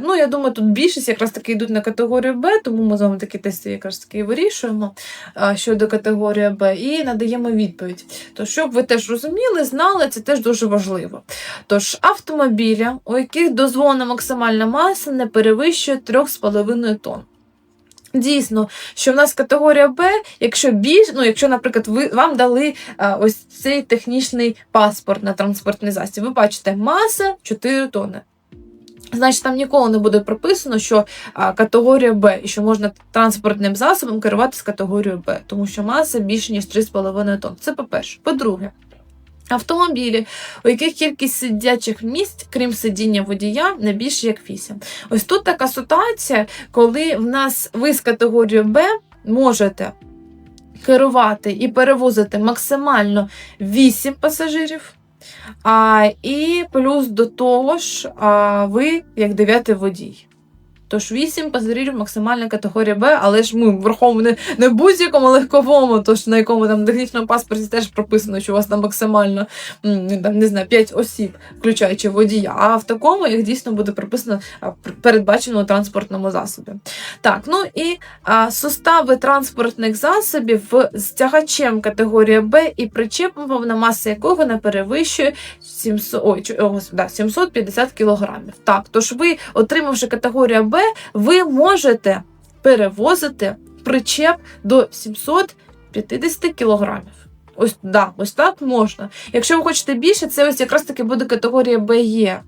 Ну, я думаю, тут більшість якраз таки йдуть на категорію Б, тому ми з вами такі тести якраз таки вирішуємо щодо категорії Б і надаємо відповідь. То, щоб ви теж розуміли, знали, це теж дуже важливо. Тож, автомобілі, у яких дозволена максимальна маса не перевищує 3,5 тонн. Дійсно, що в нас категорія Б, якщо більш, ну якщо, наприклад, ви вам дали а, ось цей технічний паспорт на транспортний засіб, ви бачите, маса 4 тонни. Значить, там ніколи не буде прописано, що категорія Б і що можна транспортним засобом керувати з категорією Б, тому що маса більше ніж 3,5 тонн. Це по-перше. По-друге, автомобілі, у яких кількість сидячих місць, крім сидіння водія, не більше як 8. Ось тут така ситуація, коли в нас ви з категорією Б можете керувати і перевозити максимально 8 пасажирів. А, і плюс до того ж, а, ви як дев'ятий водій. Тож 8 пасажирів максимальна категорія Б, але ж ми враховуємо не, не будь-якому легковому, тож на якому там технічному паспорті теж прописано, що у вас там максимально там, не знаю, 5 осіб, включаючи водія. А в такому, як дійсно буде прописано передбачено у транспортному засобі. Так, ну і а, сустави транспортних засобів з тягачем категорії Б і причепом, повна маса якого не перевищує 700, ой, о, да, 750 кілограмів. Так, тож ви, отримавши категорію Б, ви можете перевозити причеп до 750 кілограмів. Ось, да, ось так можна. Якщо ви хочете більше, це ось якраз таки буде категорія БЕ.